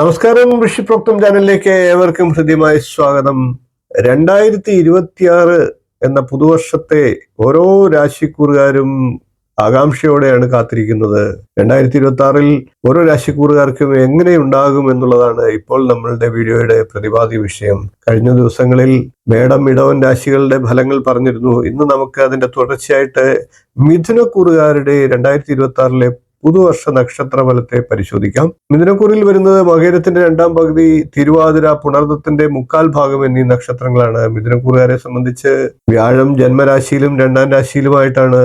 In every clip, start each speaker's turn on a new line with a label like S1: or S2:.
S1: നമസ്കാരം ഋഷിപ്രോക്തം ചാനലിലേക്ക് ഏവർക്കും ഹൃദ്യമായ സ്വാഗതം. രണ്ടായിരത്തി ഇരുപത്തിയാറ് എന്ന പുതുവർഷത്തെ ഓരോ രാശിക്കൂറുകാരും ആകാംക്ഷയോടെയാണ് കാത്തിരിക്കുന്നത്. രണ്ടായിരത്തി ഇരുപത്തി ആറിൽ ഓരോ രാശിക്കൂറുകാർക്കും എങ്ങനെ ഉണ്ടാകും എന്നുള്ളതാണ് ഇപ്പോൾ നമ്മളുടെ വീഡിയോയുടെ പ്രതിപാദ്യ വിഷയം. കഴിഞ്ഞ ദിവസങ്ങളിൽ മേടം ഇടവൻ രാശികളുടെ ഫലങ്ങൾ പറഞ്ഞിരുന്നു. ഇന്ന് നമുക്ക് അതിന്റെ തുടർച്ചയായിട്ട് മിഥുനക്കൂറുകാരുടെ രണ്ടായിരത്തി ഇരുപത്തി ആറിലെ പുതുവർഷ നക്ഷത്ര ഫലത്തെ പരിശോധിക്കാം. മിഥുനക്കൂറിൽ വരുന്നത് മകേരത്തിന്റെ രണ്ടാം പകുതി തിരുവാതിര പുണർദത്തിന്റെ മുക്കാൽ ഭാഗം എന്നീ നക്ഷത്രങ്ങളാണ് മിഥുനക്കൂറുകാരെ സംബന്ധിച്ച് വ്യാഴം ജന്മരാശിയിലും രണ്ടാം രാശിയിലുമായിട്ടാണ്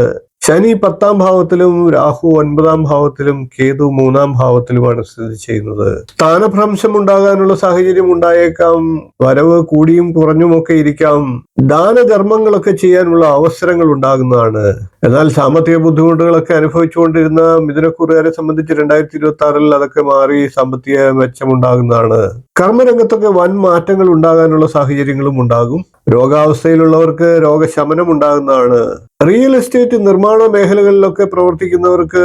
S1: ശനി പത്താം ഭാവത്തിലും രാഹു ഒൻപതാം ഭാവത്തിലും കേതു മൂന്നാം ഭാവത്തിലുമാണ് സ്ഥിതി ചെയ്യുന്നത്. സ്ഥാനഭ്രംശം ഉണ്ടാകാനുള്ള സാഹചര്യം ഉണ്ടായേക്കാം. വരവ് കൂടിയും കുറഞ്ഞുമൊക്കെ ഇരിക്കാം. ദാനധർമ്മങ്ങളൊക്കെ ചെയ്യാനുള്ള അവസരങ്ങൾ ഉണ്ടാകുന്നതാണ്. എന്നാൽ സാമ്പത്തിക ബുദ്ധിമുട്ടുകളൊക്കെ അനുഭവിച്ചുകൊണ്ടിരുന്ന മിഥുനക്കൂറുകാരെ സംബന്ധിച്ച് രണ്ടായിരത്തി ഇരുപത്തി ആറിൽ അതൊക്കെ മാറി സാമ്പത്തിക മെച്ചമുണ്ടാകുന്നതാണ്. കർമ്മരംഗത്തൊക്കെ വൻ മാറ്റങ്ങൾ ഉണ്ടാകാനുള്ള സാഹചര്യങ്ങളും ഉണ്ടാകും. രോഗാവസ്ഥയിലുള്ളവർക്ക് രോഗശമനം ഉണ്ടാകുന്നതാണ്. റിയൽ എസ്റ്റേറ്റ് നിർമ്മാണ മേഖലകളിലൊക്കെ പ്രവർത്തിക്കുന്നവർക്ക്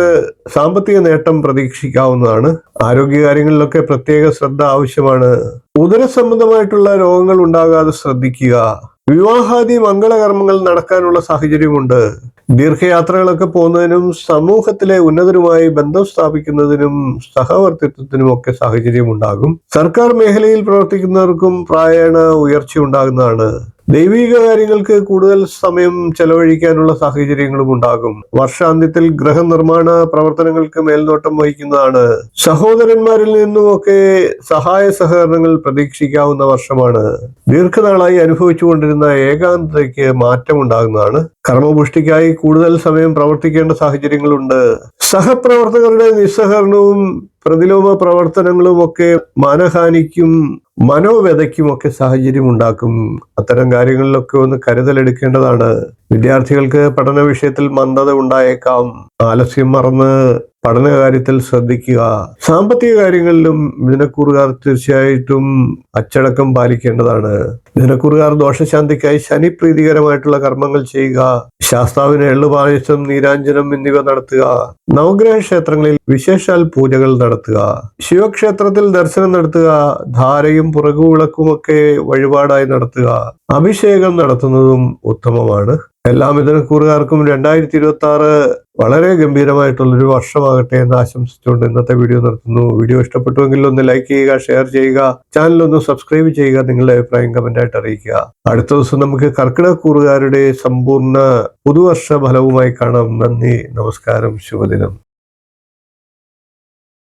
S1: സാമ്പത്തിക നേട്ടം പ്രതീക്ഷിക്കാവുന്നതാണ്. ആരോഗ്യകാര്യങ്ങളിലൊക്കെ പ്രത്യേക ശ്രദ്ധ ആവശ്യമാണ്. ഉദര സംബന്ധമായിട്ടുള്ള രോഗങ്ങൾ ഉണ്ടാകാതെ ശ്രദ്ധിക്കുക. വിവാഹാദി മംഗളകർമ്മങ്ങൾ നടക്കാനുള്ള സാഹചര്യമുണ്ട്. ദീർഘയാത്രകളൊക്കെ പോകുന്നതിനും സമൂഹത്തിലെ ഉന്നതരുമായി ബന്ധം സ്ഥാപിക്കുന്നതിനും സഹവർത്തിത്വത്തിനും ഒക്കെ സാഹചര്യം ഉണ്ടാകും സർക്കാർ മേഖലയിൽ പ്രവർത്തിക്കുന്നവർക്കും പ്രായണ ഉയർച്ച ഉണ്ടാകുന്നതാണ് ദൈവിക കാര്യങ്ങൾക്ക് കൂടുതൽ സമയം ചെലവഴിക്കാനുള്ള സാഹചര്യങ്ങളും ഉണ്ടാകും. വർഷാന്ത്യത്തിൽ ഗൃഹനിർമ്മാണ പ്രവർത്തനങ്ങൾക്ക് മേൽനോട്ടം വഹിക്കുന്നതാണ്. സഹോദരന്മാരിൽ നിന്നുമൊക്കെ സഹായ സഹകരണങ്ങൾ പ്രതീക്ഷിക്കാവുന്ന വർഷമാണ്. ദീർഘനാളായി അനുഭവിച്ചുകൊണ്ടിരുന്ന ഏകാന്തതയ്ക്ക് മാറ്റമുണ്ടാകുന്നതാണ്. കർമ്മപുഷ്ടിക്കായി കൂടുതൽ സമയം പ്രവർത്തിക്കേണ്ട സാഹചര്യങ്ങളുണ്ട്. സഹപ്രവർത്തകരുടെ നിസ്സഹകരണവും പ്രതിലോമ പ്രവർത്തനങ്ങളും ഒക്കെ മാനഹാനിക്കും മനോവ്യതയ്ക്കുമൊക്കെ സാഹചര്യം ഉണ്ടാക്കും അത്തരം കാര്യങ്ങളിലൊക്കെ ഒന്ന് കരുതലെടുക്കേണ്ടതാണ്. വിദ്യാർത്ഥികൾക്ക് പഠന വിഷയത്തിൽ മന്ദത ഉണ്ടായേക്കാം. ആലസ്യം മറന്ന് പഠന കാര്യത്തിൽ ശ്രദ്ധിക്കുക. സാമ്പത്തിക കാര്യങ്ങളിലും മിഥുനക്കൂറുകാർ തീർച്ചയായിട്ടും അച്ചടക്കം പാലിക്കേണ്ടതാണ്. മിഥുനക്കൂറുകാർ ദോഷശാന്തിക്കായി ശനി പ്രീതികരമായിട്ടുള്ള കർമ്മങ്ങൾ ചെയ്യുക. ശാസ്താവിന് എള്ളുപായസം നീരാഞ്ജനം എന്നിവ നടത്തുക. നവഗ്രഹ ക്ഷേത്രങ്ങളിൽ വിശേഷാൽ പൂജകൾ നടത്തുക. ശിവക്ഷേത്രത്തിൽ ദർശനം നടത്തുക. ധാരയും പുറകുവിളക്കുമൊക്കെ വഴിപാടായി നടത്തുക. അഭിഷേകം നടത്തുന്നതും ഉത്തമമാണ്. എല്ലാ മിഥുനക്കൂറുകാർക്കും രണ്ടായിരത്തി ഇരുപത്തി ആറ് വളരെ ഗംഭീരമായിട്ടുള്ളൊരു വർഷമാകട്ടെ എന്ന് ആശംസിച്ചുകൊണ്ട് ഇന്നത്തെ വീഡിയോ നിർത്തുന്നു. വീഡിയോ ഇഷ്ടപ്പെട്ടുവെങ്കിൽ ഒന്ന് ലൈക്ക് ചെയ്യുക ഷെയർ ചെയ്യുക ചാനൽ ഒന്ന് സബ്സ്ക്രൈബ് ചെയ്യുക നിങ്ങളുടെ അഭിപ്രായം കമന്റ് ആയിട്ട് അറിയിക്കുക. അടുത്ത ദിവസം നമുക്ക് കർക്കിടക്കൂറുകാരുടെ സമ്പൂർണ പുതുവർഷ ഫലവുമായി കാണാം. നന്ദി നമസ്കാരം ശുഭദിനം.